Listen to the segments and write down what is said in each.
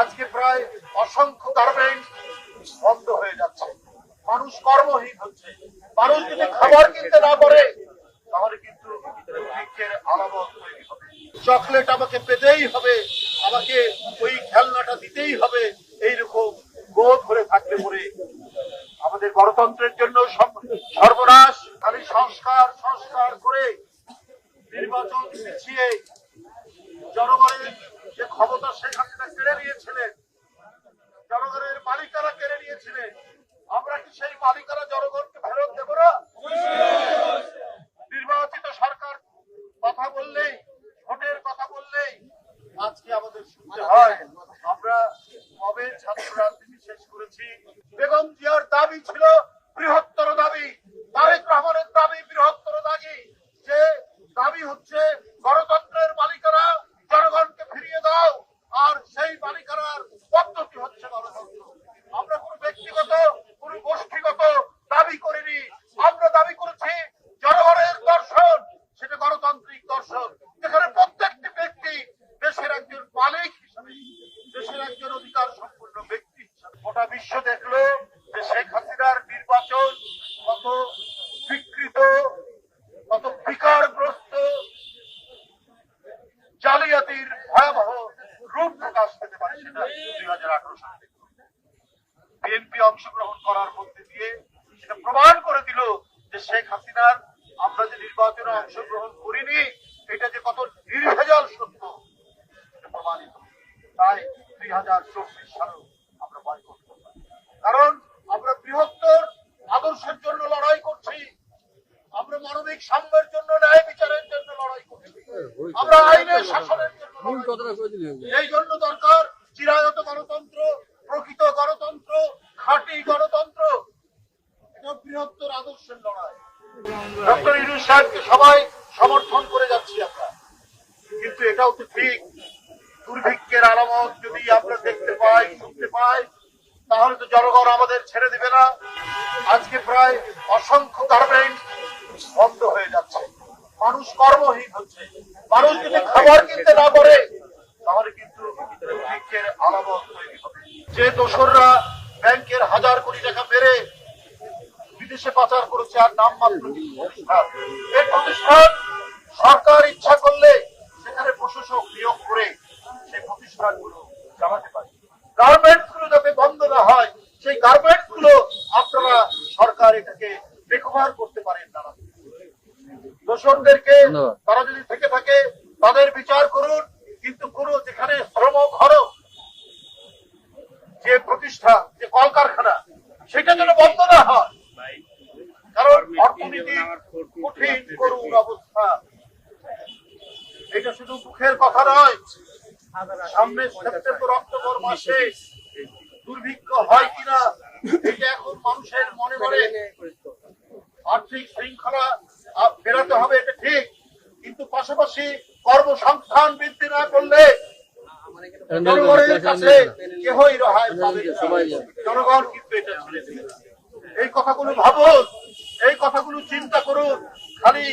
আজকে প্রায় অসংখ্য গার্মেন্ট বন্ধ হয়ে যাচ্ছে। মানুষ কর্মহীন হচ্ছে। মানুষ যদি খাবার কিনতে না পারে, তাহলে কিন্তু দুর্ভিক্ষের আলামত চকলেট আমাকে পেতেই হবে, আমাকে ওই খেলনাটা দিতেই হবে। এইরকম গো ধরে থাকলে পরে আমাদের গণতন্ত্রের জন্য সর্বনাশ, খালি সংস্কার সংস্কার করে নির্বাচন পিছিয়ে জনগণের যে ক্ষমতা হাসিনা কেড়ে নিয়েছিলেন জনগণের মালিকারা কেড়ে নিয়েছিলেন আমরা কি সেই মালিকারা জনগণকে ফেরত দেব না নির্বাচিত সরকার কথা বললেই ভোটের কথা বললেই আজকে আমাদের শুনতে হয়। আমরা কবে ছাত্র রাজনীতি শেষ করেছি। বেগম জিয়ার দাবি ছিল বৃহত্তর দাবি তারেক রহমানের দাবি বৃহত্তর দাবি যে দাবি হচ্ছে গণতন্ত্রের মালিকারা জনগণকে ফিরিয়ে দাও আর সেই মালিকারার পদ্ধতি হচ্ছে গণতন্ত্র আমরা কোনো ব্যক্তিগত কোনো গোষ্ঠীগত দাবি করিনি আমরা দাবি করেছি জনগণের দর্শন সেটা গণতান্ত্রিক দর্শন যেখানে প্রত্যেকটি ব্যক্তি দেশের একজন মালিক হিসাবে দেশের একজন অধিকার সম্পন্ন ব্যক্তি। গোটা বিশ্ব দেখল যে শেখ হাসিনার নির্বাচন কত বিকৃত, কত বিকারগ্রস্ত, জালিয়াতির ভয়াবহ রূপ প্রকাশ পেতে পারে সেটা দুই হাজার আঠারো সাল থেকে বিএনপি অংশগ্রহণ করার মধ্যে দিয়ে সেটা প্রমাণ করে দিল যে শেখ হাসিনার আমরা যে নির্বাচনে অংশগ্রহণ করিনি, এটা যে কত নির্ভেজাল সত্য প্রমাণিত। তাই দুই হাজার চব্বিশ সালেও আমরা বয়কট করব কারণ আমরা বৃহত্তর আদর্শের জন্য লড়াই করছি। আমরা মানবিক সাম্যের জন্য ন্যায় বিচারের জন্য লড়াই করছি। আমরা আইনের শাসনের জন্য এই জন্য দরকার চিরায়ত গণতন্ত্র প্রকৃত গণতন্ত্র খাঁটি গণতন্ত্র। এটা বৃহত্তর আদর্শের লড়াই। ডক্টর ইউনুস সাহেবকে সবাই সমর্থন করে যাচ্ছি আমরা। কিন্তু এটাও তো ঠিক দুর্ভিক্ষের আলামত যদি আমরা দেখতে পাই, শুনতে পাই, তাহলে তো জনগণ আমাদের ছেড়ে দিবে না। আজকে প্রায় অসংখ্য গার্মেন্ট বন্ধ হয়ে যাচ্ছে। মানুষ কর্মহীন হচ্ছে। মানুষ যদি খাবার কিনতে না পারে, তাহলে কিন্তু দুর্ভিক্ষের আলামত তৈরি হবে। যে দোসররা ব্যাংকের হাজার কোটি টাকা মেরে বিদেশে পাচার করেছে, আর নাম মাত্র কিছু প্রতিষ্ঠান এই প্রতিষ্ঠান সরকার ইচ্ছা করলে সেখানে প্রশাসক নিয়োগ করে সেই প্রতিষ্ঠানগুলো চালাতে পারে গার্মেন্টসগুলো যাতে বন্ধ না হয় সেই গার্মেন্টসগুলো আপনারা সরকার এটাকে বেকভার করতে পারেন তারা। দোষরদেরকে তারা যদি থেকে থাকে তাদের বিচার করুন কিন্তু কোনো যেখানে শ্রম খরচ যে প্রতিষ্ঠান যে কলকারখানা সেটা যেন বন্ধ না হয়। কারণ অর্থনীতি কঠিন করুণ অবস্থা। এটা শুধু মুখের কথা নয় সামনে সেপ্টেম্বর, অক্টোবর মাসে দুর্ভিক্ষ হয় কিনা, এটা এখন মানুষের মনে মনে আর্থিক শৃঙ্খলা ফেরাতে হবে, এটা ঠিক। কিন্তু পাশাপাশি কর্মসংস্থান বৃদ্ধি না করলে জনগণের কাছে কেহই রেহাই পাবে জনগণ কিন্তু এটা এই কথাগুলো ভাবুন, এই কথাগুলো চিন্তা করুন। খালি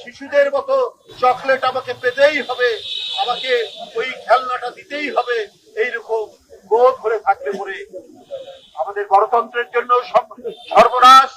শিশুদের মতো চকলেট আমাকে পেতেই হবে। আমাকে ওই খেলনাটা দিতেই হবে এইরকম গো ধরে থাকতে পরে আমাদের গণতন্ত্রের জন্য সর্বনাশ।